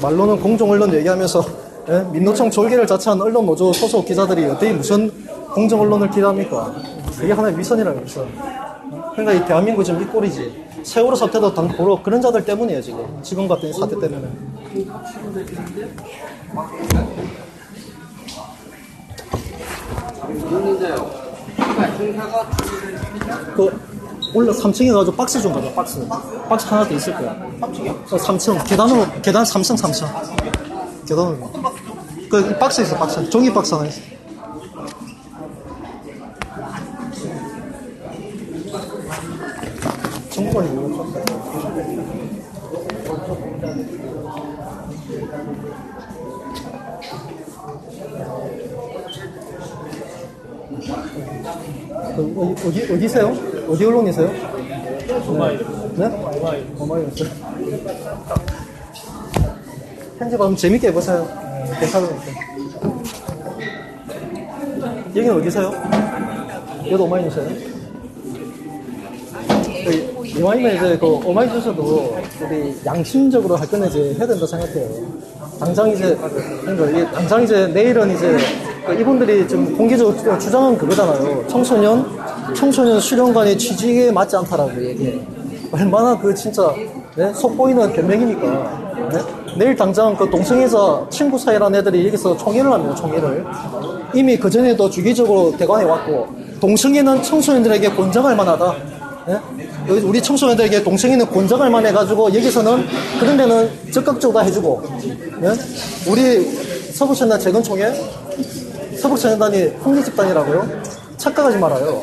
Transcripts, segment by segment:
말로는 공정 언론 얘기하면서 예? 민노총 졸개를 자처한 언론 노조 소속 기자들이 어떻게 무슨 공정 언론을 기대합니까? 그게 하나의 위선이라고 해서. 그러니까 이 대한민국 지금 이 꼴이지. 세월호 사태도 당 바로 그런 자들 때문이에요 지금. 지금 같은 이 사태 때문에. 그 올라 3층에 가지고 박스 좀 가져 박스. 박스 하나 더 있을 거야. 3층이요? 어, 3층. 계단으로 계단 3층 3층. 계단으로. 그 박스 있어 박스. 종이 박스 하나 있어. 정권이 뭐였어? 그 어디, 어디, 어디세요? 어디 언론이세요? 오마이. 네? 오마이. 오마이였어요. 편집하면 재밌게 해보세요. 괜찮으니까. 여기는 어디세요? 여기도 오마이뉴스예요? 그, 이왕이면 이제 그 오마이뉴스도 우리 양심적으로 할 거는 이제 해야 된다 생각해요. 당장 이제, 그러니까 당장 이제 내일은 이제 그 이분들이 좀 공개적으로 주장한 그거잖아요. 청소년, 청소년 수련관의 취지에 맞지 않다라고 얘기해. 얼마나 그 진짜, 네? 속보이는 변명입니까? 네? 내일 당장 그 동성애자 친구 사이라는 애들이 여기서 총회를 합니다, 총회를. 이미 그 전에도 주기적으로 대관해 왔고, 동성애는 청소년들에게 권장할 만하다. 예? 여기 우리 청소년들에게 동성애는 권장할 만해가지고 여기서는 그런 데는 적극적으로 다 해주고 예? 우리 서부천단 재건총회 서북청년단이 홍리집단이라고요? 착각하지 말아요.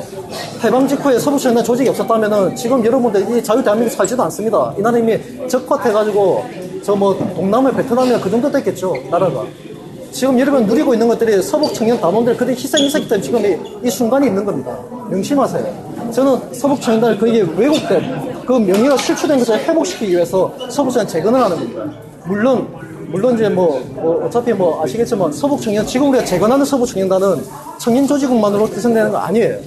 해방 직후에 서북청년단 조직이 없었다면은 지금 여러분들 이 자유 대한민국 살지도 않습니다. 이 나라 이미 적화돼가지고 저 뭐 동남아, 베트남이나 그 정도 됐겠죠 나라가. 지금 여러분 누리고 있는 것들이 서북 청년 단원들 그들이 희생이 있었기 때문에 지금 이, 이 순간이 있는 겁니다. 명심하세요. 저는 서북 청년단을 그게 왜곡된 그 명예가 실추된 것을 회복시키기 위해서 서북 청년 재건을 하는 겁니다. 물론 물론 이제 뭐, 뭐 어차피 뭐 아시겠지만 서북 청년 지금 우리가 재건하는 서북 청년단은 청년 조직국만으로 구성되는 거 아니에요.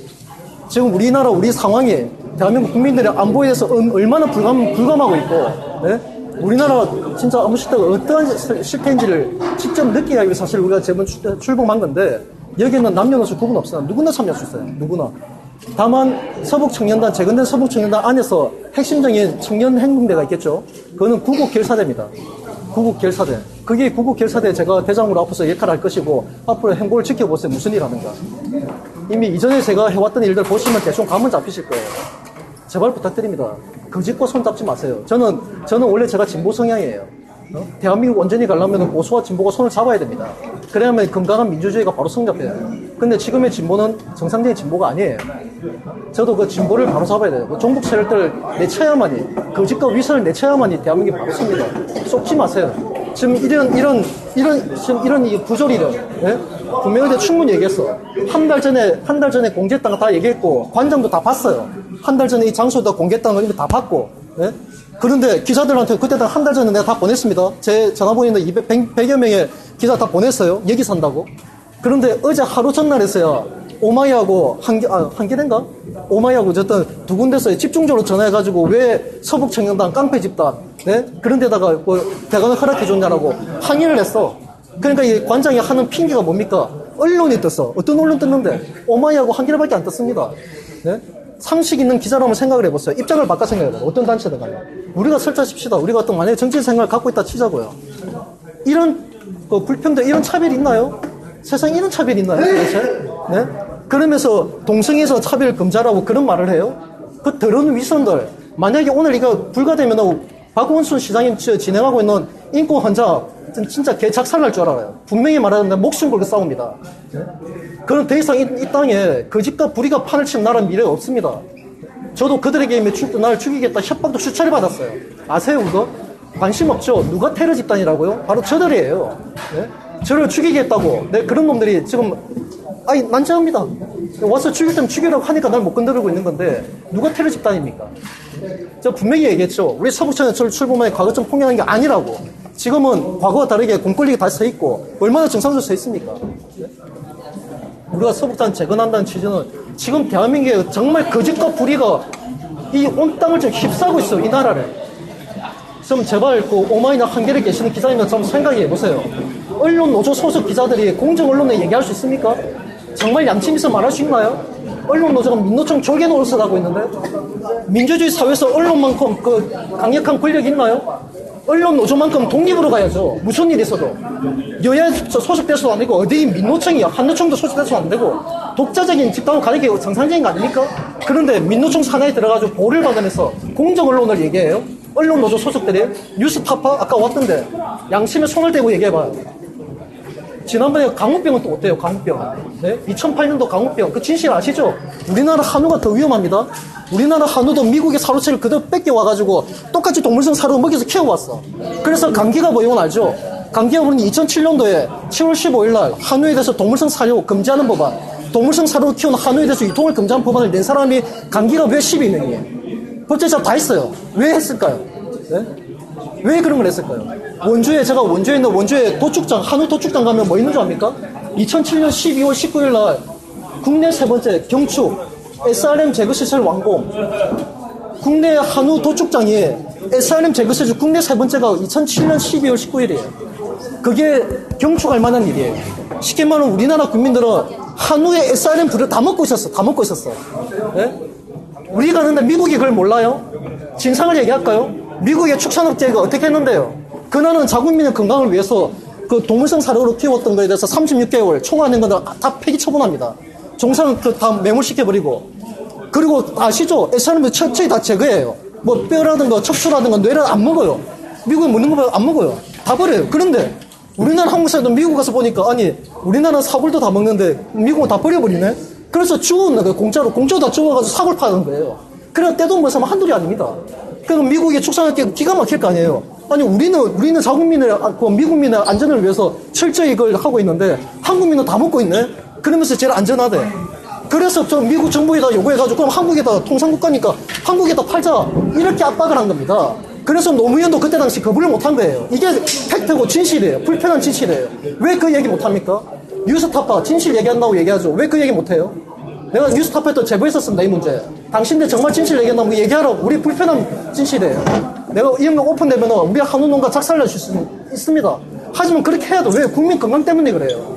지금 우리나라 우리 상황이 대한민국 국민들의 안보에 대해서 음- 얼마나 불감, 불감하고 있고 네? 우리나라 진짜 아무 시대가 어떠한 실- 실패인지를 직접 느끼기 위해 사실 우리가 제번 출- 출범한 건데 여기는 남녀노소 구분 없어요. 누구나 참여할 수 있어요. 누구나. 다만 서북 청년단 재건된 서북 청년단 안에서 핵심적인 청년 행동대가 있겠죠. 그거는 구국 결사대입니다. 구국 결사대. 그게 구국 결사대 제가 대장으로 앞서서 역할을 할 것이고 앞으로 행보를 지켜보세요. 무슨 일 하는가. 이미 이전에 제가 해왔던 일들 보시면 대충 감은 잡히실 거예요. 제발 부탁드립니다. 거짓과 손 잡지 마세요. 저는 저는 원래 제가 진보 성향이에요. 어? 대한민국 온전히 가려면 보수와 진보가 손을 잡아야 됩니다. 그래야만 건강한 민주주의가 바로 성립해요. 근데 지금의 진보는 정상적인 진보가 아니에요. 저도 그 진보를 바로 잡아야 돼요. 그 종북 세력들을 내쳐야만이 거짓과 위선을 내쳐야만이 대한민국이 바로 섭니다. 쏟지 마세요. 지금 이런 이런 이런 지금 이런 이 부조리를 예? 분명히 충분히 얘기했어. 한 달 전에 한 달 전에 공개했다는 거다 얘기했고 관장도 다 봤어요. 한 달 전에 이 장소에다 공개했다는 거 이미 다 봤고. 예? 그런데 기자들한테 그때 한 달 전에 내가 다 보냈습니다. 제 전화번호는 200, 100, 여 명의 기자 다 보냈어요. 여기 산다고. 그런데 어제 하루 전날에서야 오마이하고 한개, 아, 한개인가? 오마이하고 어쨌든 두 군데서 집중적으로 전화해가지고 왜 서북 청년단 깡패 집단, 네? 그런 데다가 뭐 대관을 허락해줬냐라고 항의를 했어. 그러니까 이 관장이 하는 핑계가 뭡니까? 언론이 떴어. 어떤 언론 떴는데? 오마이하고 한 개밖에 안 떴습니다. 네? 상식 있는 기자라면 생각을 해보세요. 입장을 바꿔 생각해봐요. 어떤 단체든 간에. 우리가 설자십시다. 우리가 어떤 만약에 정치 생각을 갖고 있다 치자고요. 이런 그 불평등, 이런 차별이 있나요? 세상에 이런 차별이 있나요? 도대체? 네? 그러면서 동성애에서 차별 금지하라고 그런 말을 해요? 그 더러운 위선들. 만약에 오늘 이거 불가되면 박원순 시장이 지- 진행하고 있는 인권 환자 진짜 개 작살날 줄 알아요. 분명히 말하는데 목숨 걸고 싸웁니다. 네? 그럼 더 이상 이, 이 땅에 그 집과 불의가 판을 치는 나라는 미래 없습니다. 저도 그들에게 날 죽이겠다 협박도 수차례 받았어요. 아세요, 그거? 관심 없죠? 누가 테러 집단이라고요? 바로 저들이에요. 네? 저를 죽이겠다고. 네, 그런 놈들이 지금, 아니, 난처합니다. 와서 죽일 때면 죽이라고 하니까 날 못 건드리고 있는 건데, 누가 테러 집단입니까? 저 분명히 얘기했죠. 우리 서북천에 저를 출범해 과거처럼 폭행하는 게 아니라고. 지금은 과거와 다르게 공권력이 다시 서 있고, 얼마나 정상적으로 서 있습니까? 우리가 서북단 재건한다는 취지는 지금 대한민국에 정말 거짓과 불의가 이 온 땅을 지금 휩싸고 있어, 이 나라를. 좀 제발 그 오마이나 한겨레 계시는 기자님은 좀 생각해 보세요. 언론 노조 소속 기자들이 공정 언론에 얘기할 수 있습니까? 정말 양심 있어 말할 수 있나요? 언론 노조가 민노총 조개 노릇을 하고 있는데 민주주의 사회에서 언론만큼 그 강력한 권력이 있나요? 언론 노조만큼 독립으로 가야죠. 무슨 일이 있어도. 여야 소속돼서도 안 되고, 어디 민노총이야. 한노총도 소속돼서도 안 되고, 독자적인 집단을 가는 게 정상적인 거 아닙니까? 그런데 민노총 산하에 들어가지고 보를 받으면서 공정 언론을 얘기해요. 언론 노조 소속들이 뉴스타파 아까 왔던데 양심에 손을 대고 얘기해봐요. 지난번에 강우병은 또 어때요? 강우병. 네? 2008년도 강우병. 그 진실 아시죠? 우리나라 한우가 더 위험합니다. 우리나라 한우도 미국의 사료체를 그대로 뺏겨와가지고 똑같이 동물성 사료 먹여서 키워왔어. 그래서 감기가 뭐 이건 알죠? 감기가 부르니 2007년도에 7월 15일 날 한우에 대해서 동물성 사료 금지하는 법안, 동물성 사료를 키우는 한우에 대해서 유통을 금지하는 법안을 낸 사람이 감기가 왜 12명이에요? 법제처 다 했어요. 왜 했을까요? 네? 왜 그런 걸 했을까요? 원주에 제가 원주에 있는 원주에 도축장 한우 도축장 가면 뭐 있는 줄 압니까? 2007년 12월 19일 날 국내 세 번째 경축 SRM 제거 시설 완공. 국내 한우 도축장이 SRM 제거 시설 국내 세 번째가 2007년 12월 19일이에요. 그게 경축할 만한 일이에요. 쉽게 말하면 우리나라 국민들은 한우의 SRM 불을 다 먹고 있었어. 다 먹고 있었어. 네? 우리가 근데 미국이 그걸 몰라요? 진상을 얘기할까요? 미국의 축산업체가 어떻게 했는데요? 그날은 자국민의 건강을 위해서 그 동물성 사료로 키웠던 거에 대해서 36개월 총화낸 것들 다 폐기 처분합니다. 종상 그다 매몰시켜버리고. 그리고 아시죠? SRM을 철저히 다 제거해요. 뭐 뼈라든가 척추라든가 뇌를 안 먹어요. 미국에 먹는 거안 먹어요. 다 버려요. 그런데 우리나라 한국 사람들 미국 가서 보니까 아니 우리나라 사골도 다 먹는데 미국은 다 버려버리네. 그래서 죽었는 거예요. 공짜로 공짜로 다 죽어가지고 사골 파는 거예요. 그래 떼돈 벌서면 한둘이 아닙니다. 그럼 미국의 축산업계 기가 막힐 거 아니에요. 아니 우리는 우리는 자국민의 아, 그 미국민의 안전을 위해서 철저히 이걸 하고 있는데 한국민은 다 먹고 있네. 그러면서 제일 안전하대. 그래서 저 미국 정부에다 요구해가지고 그럼 한국에다 통상국가니까 한국에다 팔자 이렇게 압박을 한 겁니다. 그래서 노무현도 그때 당시 거부를 못한 거예요. 이게 팩트고 진실이에요. 불편한 진실이에요. 왜 그 얘기 못합니까? 뉴스타파 진실 얘기한다고 얘기하죠. 왜 그 얘기 못해요? 내가 뉴스타파에도 제보했었습니다, 이 문제. 당신들 정말 진실 얘기한다면 얘기하라고. 우리 불편한 진실이에요. 내가 이런 거 오픈되면 우리 한우 농가 작살낼 수 있습니다. 하지만 그렇게 해야도 왜 국민 건강 때문에 그래요.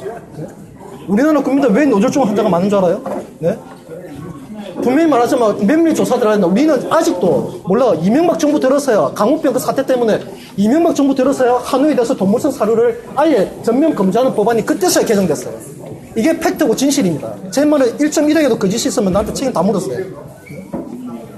네? 우리나라 국민들 왜 뇌졸중 환자가 많은 줄 알아요? 네? 분명히 말하자면 면밀 조사들 하는데 우리는 아직도 몰라 이명박 정부 들어서야 강우병 그 사태 때문에 이명박 정부 들어서야 한우에 대해서 동물성 사료를 아예 전면 금지하는 법안이 그때서야 개정됐어요. 이게 팩트고 진실입니다. 제 말에 1.1억에도 거짓이 있으면 나한테 책임 다 물었어요.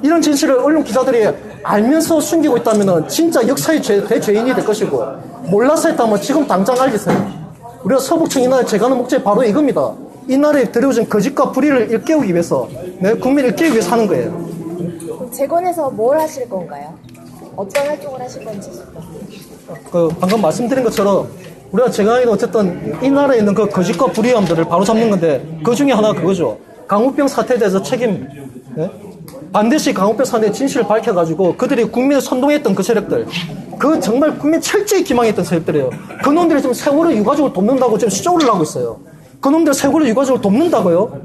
이런 진실을 언론 기자들이 알면서 숨기고 있다면 진짜 역사의 죄, 대죄인이 될 것이고 몰라서 했다면 지금 당장 알리세요. 우리가 서북청 이날 제가하는 목적이 바로 이겁니다. 이 나라에 들여오진 거짓과 불의를 일깨우기 위해서 네, 국민을 일깨우기 위해서 하는 거예요. 재건에서 뭘 하실 건가요? 어떤 활동을 하실 건지 그 방금 말씀드린 것처럼 우리가 제가하기도 어쨌든 이 나라에 있는 그 거짓과 불의함들을 바로 잡는 건데 그 중에 하나가 그거죠. 강우병 사태에 대해서 책임 네? 반드시 강우병 사태의 진실을 밝혀가지고 그들이 국민을 선동했던 그 세력들 그 정말 국민 철저히 기망했던 세력들이에요. 그놈들이 지금 세월호 유가족을 돕는다고 지금 수조를 하고 있어요. 그놈들 세월호 유가족을 돕는다고요?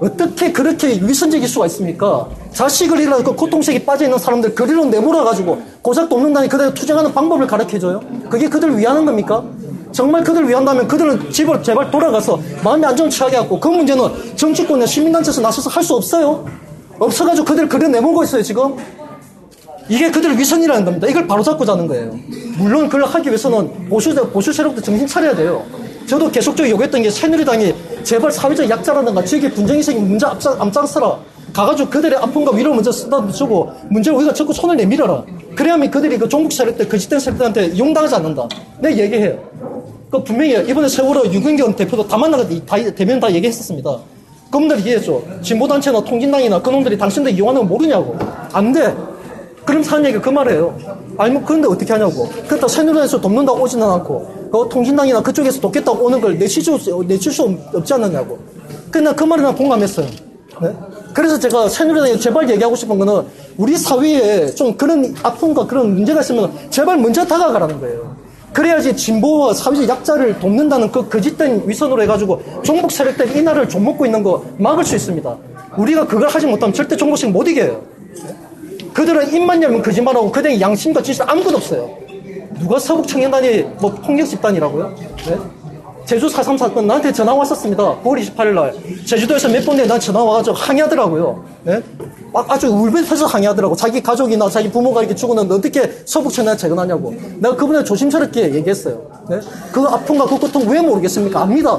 어떻게 그렇게 위선적일 수가 있습니까? 자식을 잃어서 그 고통색이 빠져있는 사람들 그리로 내몰아가지고 고작 돕는다니 그대로 투쟁하는 방법을 가르쳐줘요? 그게 그들을 위하는 겁니까? 정말 그들을 위한다면 그들은 집을 제발 돌아가서 마음의 안정을 취하게 하고 그 문제는 정치권이나 시민단체에서 나서서 할 수 없어요? 없어가지고 그들을 그려 내몰고 있어요 지금? 이게 그들을 위선이라는 겁니다. 이걸 바로잡고자 하는 거예요. 물론 그걸 하기 위해서는 보수, 보수 세력도 정신 차려야 돼요. 저도 계속적으로 요구했던 게 새누리당이 제발 사회적 약자라든가 지역의 분쟁이 생기면 문제 앞장, 앞장서라. 가가지고 그들의 아픔과 위로 먼저 쓰다 주고 문제를 우리가 자꾸 손을 내밀어라. 그래야만 그들이 그 종북 세력들, 거짓된 세력들한테 용당하지 않는다. 내 얘기해요. 그 분명히 이번에 세월호 유근경 대표도 다 만나가 다, 대면 다 얘기했었습니다. 그분들 얘기했죠. 진보단체나 통진당이나 그놈들이 당신들 이용하는 거 모르냐고. 안 돼. 그럼 얘기가 그 말이에요. 아니, 뭐, 그런데 어떻게 하냐고. 그렇다 새누리당에서 돕는다고 오지는 않고, 그 통신당이나 그쪽에서 돕겠다고 오는 걸 내칠 수, 내칠 수 없지 않느냐고. 그냥 그 말에 난 공감했어요. 네? 그래서 제가 새누리당에 제발 얘기하고 싶은 거는 우리 사회에 좀 그런 아픔과 그런 문제가 있으면 제발 먼저 다가가라는 거예요. 그래야지 진보와 사회적 약자를 돕는다는 그 거짓된 위선으로 해가지고 종북 세력들이 이 나라를 좀먹고 있는 거 막을 수 있습니다. 우리가 그걸 하지 못하면 절대 종북식 못 이겨요. 그들은 입만 열면 거짓말하고 그들의 양심과 지식 아무것도 없어요. 누가 서북 청년단이 뭐 폭력 집단이라고요? 네? 제주 4.3 사건 나한테 전화 왔었습니다. 9월 28일 날. 제주도에서 몇 번에 난 전화 와가지고 항의하더라고요. 예? 막 아주 울면서 항의하더라고. 자기 가족이나 자기 부모가 이렇게 죽었는데 어떻게 서북청년 재건하냐고. 내가 그분에 조심스럽게 얘기했어요. 네? 그 아픔과 그 고통 왜 모르겠습니까? 압니다.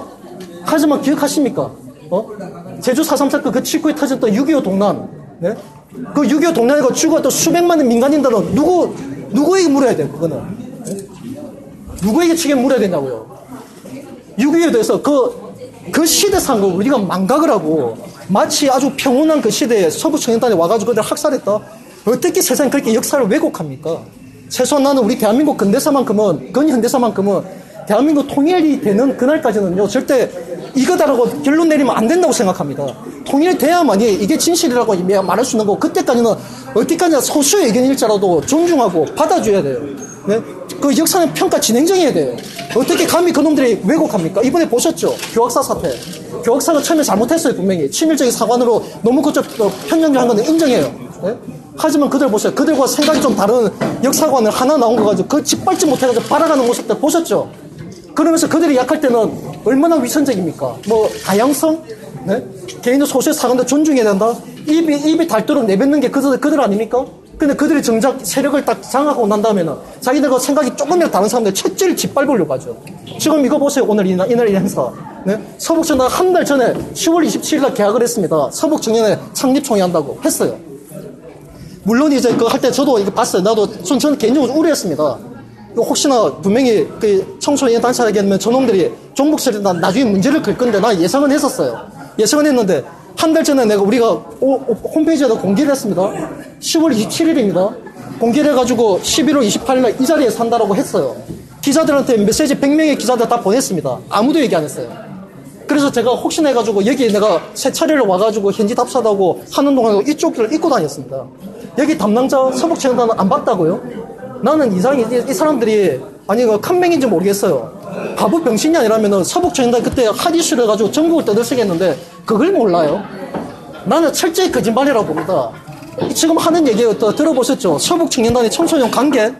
하지만 기억하십니까? 어? 제주 4.3 사건 그 직후에 터졌던 6.25 동란. 네? 그6.25 동란에서 죽었던 수백만의 민간인들은 누구, 누구에게 물어야 돼요, 그거는. 네? 누구에게 책임 물어야 되냐고요. 6.25에 대해서 그, 그 시대상을 우리가 망각을 하고 마치 아주 평온한 그 시대에 서부 청년단이 와가지고 그들 학살했다? 어떻게 세상에 그렇게 역사를 왜곡합니까? 최소한 나는 우리 대한민국 근대사만큼은, 근현대사만큼은 대한민국 통일이 되는 그날까지는요, 절대 이거다라고 결론 내리면 안 된다고 생각합니다. 통일돼야만이 이게 진실이라고 말할 수 있는 거고, 그때까지는 어디까지나 소수의 의견일자라도 존중하고 받아줘야 돼요. 네? 그 역사는 평가 진행정해야 돼요. 어떻게 감히 그놈들이 왜곡합니까? 이번에 보셨죠? 교학사 사태. 교학사가 처음에 잘못했어요, 분명히. 친밀적인 사관으로 너무 그쪽 편향한 건 인정해요. 네? 하지만 그들 보세요. 그들과 생각이 좀 다른 역사관을 하나 나온 거 가지고 그 짓밟지 못해가지고 발아가는 모습들 보셨죠? 그러면서 그들이 약할 때는 얼마나 위선적입니까? 뭐, 다양성? 네? 개인의 소수의 사관도 존중해야 된다? 입이, 입이 닳도록 내뱉는 게 그들, 그들 아닙니까? 근데 그들이 정작 세력을 딱 장악하고 난 다음에는 자기들과 생각이 조금이라도 다른 사람들 채찍을 짓밟으려고 하죠. 지금 이거 보세요. 오늘 이날, 이날 이 행사. 네? 서북정당 한달 전에 10월 27일 날 계약을 했습니다. 서북정연회 창립총회 한다고 했어요. 물론 이제 그 할 때 저도 이거 봤어요. 나도 전, 저는 개인적으로 우려했습니다. 혹시나 분명히 그 청소년 단체하게 되면 저놈들이 종북설이 나중에 문제를 걸 건데 나 예상은 했었어요. 예상은 했는데 한 달 전에 내가 우리가 오, 오, 홈페이지에다 공개를 했습니다. 10월 27일입니다. 공개를 해가지고 11월 28일 이 자리에 산다라고 했어요. 기자들한테 메시지 100명의 기자들 다 보냈습니다. 아무도 얘기 안 했어요. 그래서 제가 혹시나 해가지고 여기 내가 세 차례를 와가지고 현지 답사다고 하는 동안 이쪽 길을 입고 다녔습니다. 여기 담당자 서북청단은 안 봤다고요? 나는 이상이 이, 이 사람들이 아니 그 칸맹인지 모르겠어요. 바보 병신이 아니라면은 서북청단 그때 하디슈를 가지고 전국을 떠들썩했는데 그걸 몰라요. 나는 철저히 거짓말이라고 봅니다. 지금 하는 얘기 또 들어보셨죠? 서북 청년단이 청소년 관계?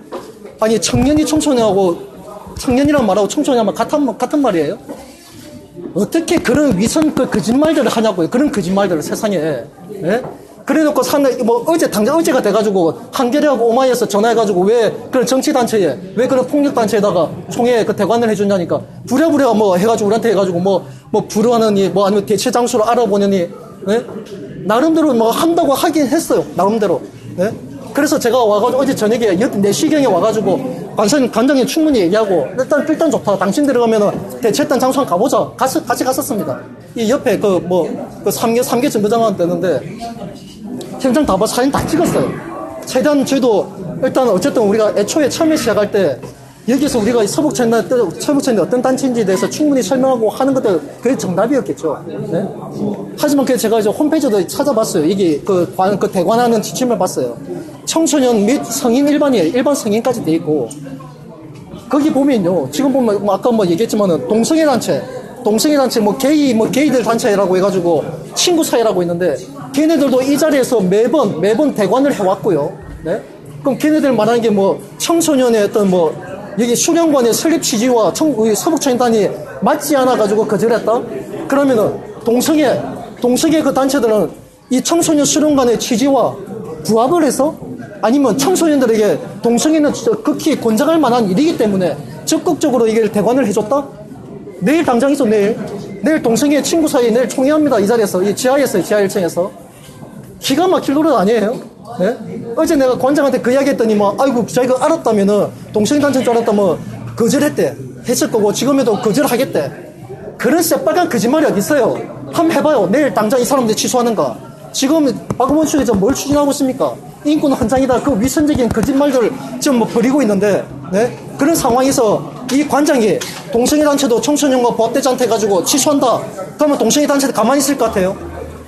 아니 청년이 청소년하고 청년이란 말하고 청소년하고 같은 같은 말이에요? 어떻게 그런 위선 그 거짓말들을 하냐고요. 그런 거짓말들을 세상에. 예? 그래 놓고 상대, 뭐, 어제, 당장 어제가 돼가지고, 한겨레하고 오마이에서 전화해가지고, 왜 그런 정치 단체에, 왜 그런 폭력 단체에다가 총회 그 대관을 해주냐니까, 부랴부랴 뭐 해가지고, 우리한테 해가지고, 뭐, 뭐, 부르하느니, 뭐, 아니면 대체 장소를 알아보느니, 예? 나름대로 뭐 한다고 하긴 했어요. 나름대로. 예? 그래서 제가 와가지고, 어제 저녁에 4시경에 와가지고, 관선, 관장님 충분히 얘기하고, 일단, 일단 좋다. 당신 들어가면은, 대체단 장소 한번 가보자. 같이, 같이 갔었습니다. 이 옆에 그, 뭐, 그 3개, 3개 정거장만 되는데, 현장 다 봐, 사진 다 찍었어요. 최대한 저희도 일단 어쨌든 우리가 애초에 처음에 시작할 때 여기서 우리가 서북천이 어떤 단체인지에 대해서 충분히 설명하고 하는 것들 그게 정답이었겠죠. 네? 하지만 그 제가 이제 홈페이지도 찾아봤어요. 이게 그, 관, 그 대관하는 지침을 봤어요. 청소년 및 성인 일반이에요. 일반 성인까지 돼 있고 거기 보면요. 지금 보면 뭐 아까 뭐 얘기했지만은 동성애 단체, 동성애 단체 뭐 게이 뭐 게이들 단체라고 해가지고 친구 사이라고 있는데 걔네들도 이 자리에서 매번 매번 대관을 해왔고요. 네? 그럼 걔네들 말하는 게 뭐 청소년의 어떤 뭐 여기 수련관의 설립 취지와 청, 서북청단이 맞지 않아 가지고 거절했다. 그러면은 동성애 동성애 그 단체들은 이 청소년 수련관의 취지와 부합을 해서 아니면 청소년들에게 동성애는 극히 권장할 만한 일이기 때문에 적극적으로 이걸 대관을 해줬다? 내일 당장 있어, 내일. 내일 동성애 친구 사이에 내일 총회합니다. 이 자리에서. 이 지하에서, 지하 1층에서. 기가 막힐 노릇 아니에요? 네? 어제 내가 관장한테 그 이야기 했더니 뭐, 아이고, 자기가 알았다면은, 동성애단체인 줄 알았다면, 거절했대. 했을 거고, 지금에도 거절하겠대. 그런 새빨간 거짓말이 어디 있어요? 한번 해봐요. 내일 당장 이 사람들 취소하는가. 지금 박원순 씨가 뭘 추진하고 있습니까? 인권 헌장이다. 그 위선적인 거짓말들 지금 뭐 버리고 있는데, 네? 그런 상황에서 이 관장이 동성애 단체도 청소년과 보합대장한테 가지고 취소한다. 그러면 동성애 단체도 가만히 있을 것 같아요?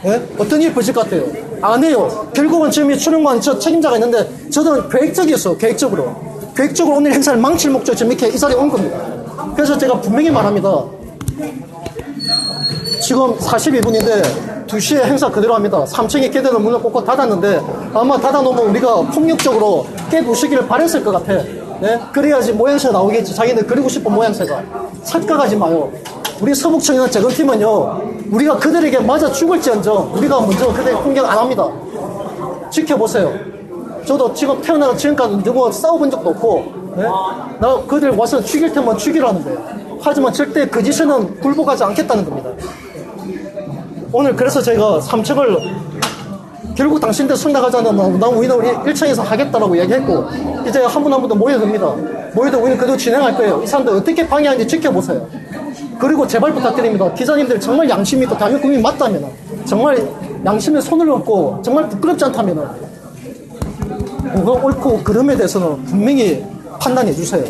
네? 어떤 일이 벌어질 것 같아요? 안 해요. 결국은 지금 이 출연관 저 책임자가 있는데 저는 계획적이었어. 계획적으로. 계획적으로 오늘 행사를 망칠 목적 지금 이렇게 이 자리에 온 겁니다. 그래서 제가 분명히 말합니다. 지금 42분인데 2시에 행사 그대로 합니다. 3층에 개대는 문을 꼭꼭 닫았는데 아마 닫아놓으면 우리가 폭력적으로 깨부수기를 바랬을 것 같아. 네? 그래야지 모양새가 나오겠지. 자기들 그리고 싶은 모양새가. 착각하지 마요. 우리 서북청이나 재건팀은요, 우리가 그들에게 맞아 죽을지언정 우리가 먼저 그들 공격 안 합니다. 지켜보세요. 저도 지금 태어나서 지금까지 누구와 싸워본 적도 없고, 네? 나 그들 와서 죽일 테면 죽이라는데. 하지만 절대 그 짓에는 굴복하지 않겠다는 겁니다. 오늘 그래서 제가 3층을 결국 당신들 손 나가자는 난 우리는 우리 1층에서 하겠다라고 얘기했고 이제 한 분 한 분도 모여듭니다. 모여도 우리는 그대로 진행할 거예요. 이 사람들 어떻게 방해하는지 지켜보세요. 그리고 제발 부탁드립니다. 기자님들 정말 양심 있고 국민 맞다면 정말 양심에 손을 얹고 정말 부끄럽지 않다면 뭐가 옳고 그름에 대해서는 분명히 판단해 주세요.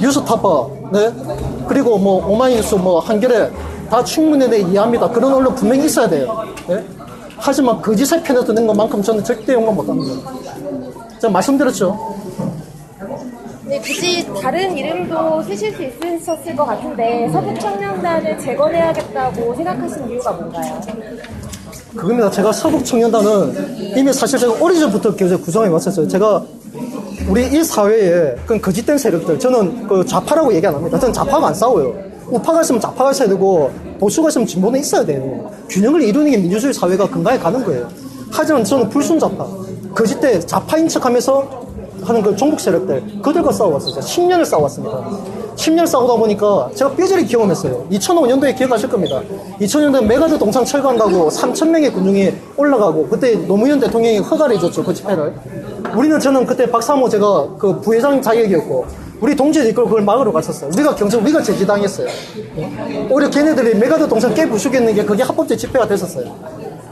뉴스타파, 네? 그리고 뭐 오마이뉴스, 뭐 한겨레 다 충분히 내 이해합니다. 그런 언론 분명히 있어야 돼요. 네? 하지만 거짓의 편에 드는 것만큼 저는 절대 용납 못합니다. 제가 말씀드렸죠. 네, 굳이 다른 이름도 쓰실 수 있으셨을 것 같은데 서북 청년단을 재건해야겠다고 생각하신 이유가 뭔가요? 그겁니다. 제가 서북 청년단은 이미 사실 제가 오래전부터 구성해 왔었어요. 제가 우리 이 사회에 그 거짓된 세력들, 저는 그 좌파라고 얘기 안 합니다. 저는 좌파가 안 싸워요. 우파가 있으면 좌파가 있어야 되고, 보수가 있으면 진보는 있어야 돼요. 균형을 이루는 게 민주주의 사회가 근간에 가는 거예요. 하지만 저는 불순좌파, 거짓대 좌파인 척 하면서 하는 그 종북 세력들, 그들과 싸워왔어요. 10년을 싸워왔습니다. 10년 싸우다 보니까 제가 뼈저리 경험했어요. 2005년도에 기억하실 겁니다. 2000년도에 메가드 철강 가고 3,000명의 군중이 올라가고 그때 노무현 대통령이 허가를 해줬죠. 그 집회를. 우리는 저는 그때 박사모 제가 그 부회장 자격이었고 우리 동지들 이끌고 그걸 막으러 갔었어요. 우리가 경제, 우리가 제지당했어요. 오히려 걔네들이 메가드 동상 깨부수겠는 게 그게 합법적 집회가 됐었어요.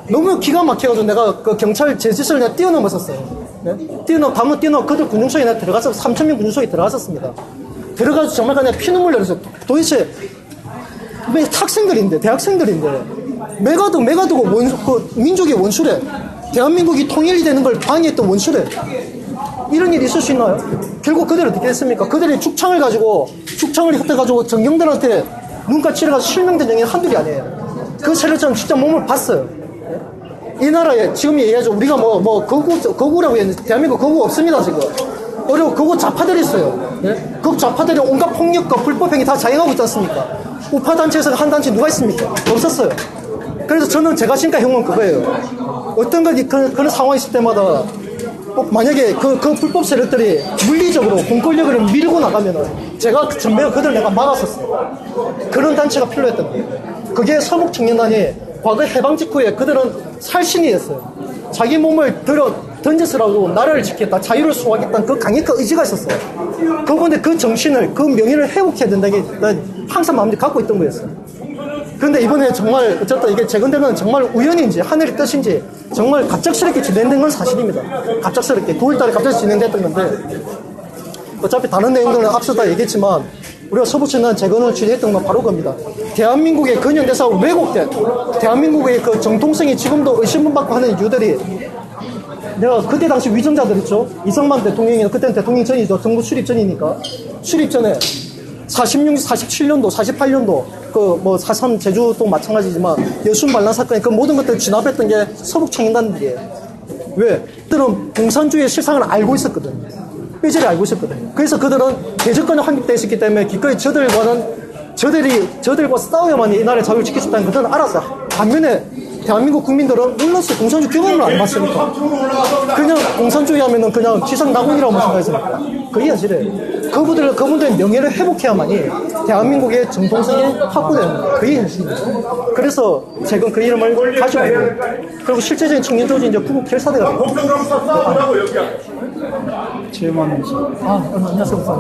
너무 기가 막혀가지고 내가 그 경찰 제지를 내가 뛰어넘었었어요. 네? 뛰어넘, 방문 뛰어넘, 그들 군중소에 내가 들어가서 3,000명 군중소에 들어갔었습니다. 들어가서 정말 그냥 피눈물 흘렸어요. 도대체 왜 학생들인데, 대학생들인데, 메가드, 메가드고 원, 그 민족의 원수래. 대한민국이 통일이 되는 걸 방해했던 원수래. 이런 일이 있을 수 있나요? 결국 그들은 어떻게 했습니까? 그들이 축창을 가지고, 축창을 흩어가지고 정경들한테 눈가 치러 가서 실명된 영이 한둘이 아니에요. 그 세력자는 직접 몸을 봤어요. 이 나라에 지금 얘기하죠. 우리가 뭐, 뭐, 거구, 거구라고 했는데, 대한민국 거구 없습니다, 지금. 그리고 그거 좌파들이 있어요. 예? 그 좌파들이 온갖 폭력과 불법행위 다 자행하고 있지 않습니까? 우파 단체에서 한 단체 누가 있습니까? 없었어요. 그래서 저는 제가 지금까지 형은 그거예요. 어떤 건 그런, 그런 상황이 있을 때마다 꼭 만약에 그, 그 불법 세력들이 물리적으로 공권력을 밀고 나가면은 제가 전매가 그들 내가 막았었어요. 그런 단체가 필요했던 거예요. 그게 서북 청년단이 과거 해방 직후에 그들은 살신이 됐어요. 자기 몸을 들어 던져서라도 나라를 지키겠다, 자유를 수호하겠다는 그 강력한 의지가 있었어요. 그분데 그 정신을, 그 명예를 회복해야 된다는 게난 항상 마음에 갖고 있던 거였어요. 그런데 이번에 정말 어쨌든 이게 재건되면 정말 우연인지 하늘의 뜻인지 정말 갑작스럽게 진행된 건 사실입니다. 갑작스럽게 9월달에 갑자기 진행됐던 건데 어차피 다른 내용들은 앞서 다 얘기했지만 우리가 서부천난 재건을 취재했던 건 바로 겁니다. 대한민국의 근현대사 왜곡된 대한민국의 그 정통성이 지금도 의심받고 하는 이유들이 내가 그때 당시 위정자들 있죠. 이성만 대통령이 그때는 대통령 전이죠. 정부 출입 전이니까 출입 전에 46, 47년도, 48년도 그뭐 사삼 제주도 마찬가지지만 여순 반란 사건에 그 모든 것들을 진압했던 게 서북 청인단들이에요. 왜? 그들은 공산주의의 실상을 알고 있었거든. 삐질이 알고 있었거든. 그래서 그들은 대적권에 확립되어 있었기 때문에 기꺼이 저들과는 저들이 저들과 싸워야만 이 나라의 자유를 지킬 수 있다는 것들은 알았어. 반면에 대한민국 국민들은 몰랐어요. 공산주의 경험을 안 봤으니까. 그냥 공산주의 하면은 그냥 지상 낙원이라고 생각했으니까. 그게 현실이에요. 그분들, 그분들의 명예를 회복해야만이 대한민국의 정통성이 확보되는. 그게 현실입니다. 그래서 최근 그 이름을 가지고 있고 그리고 실제적인 청년 조직이 이제 구국 결사대가 됩니다. 질문. 아, 안녕하세요.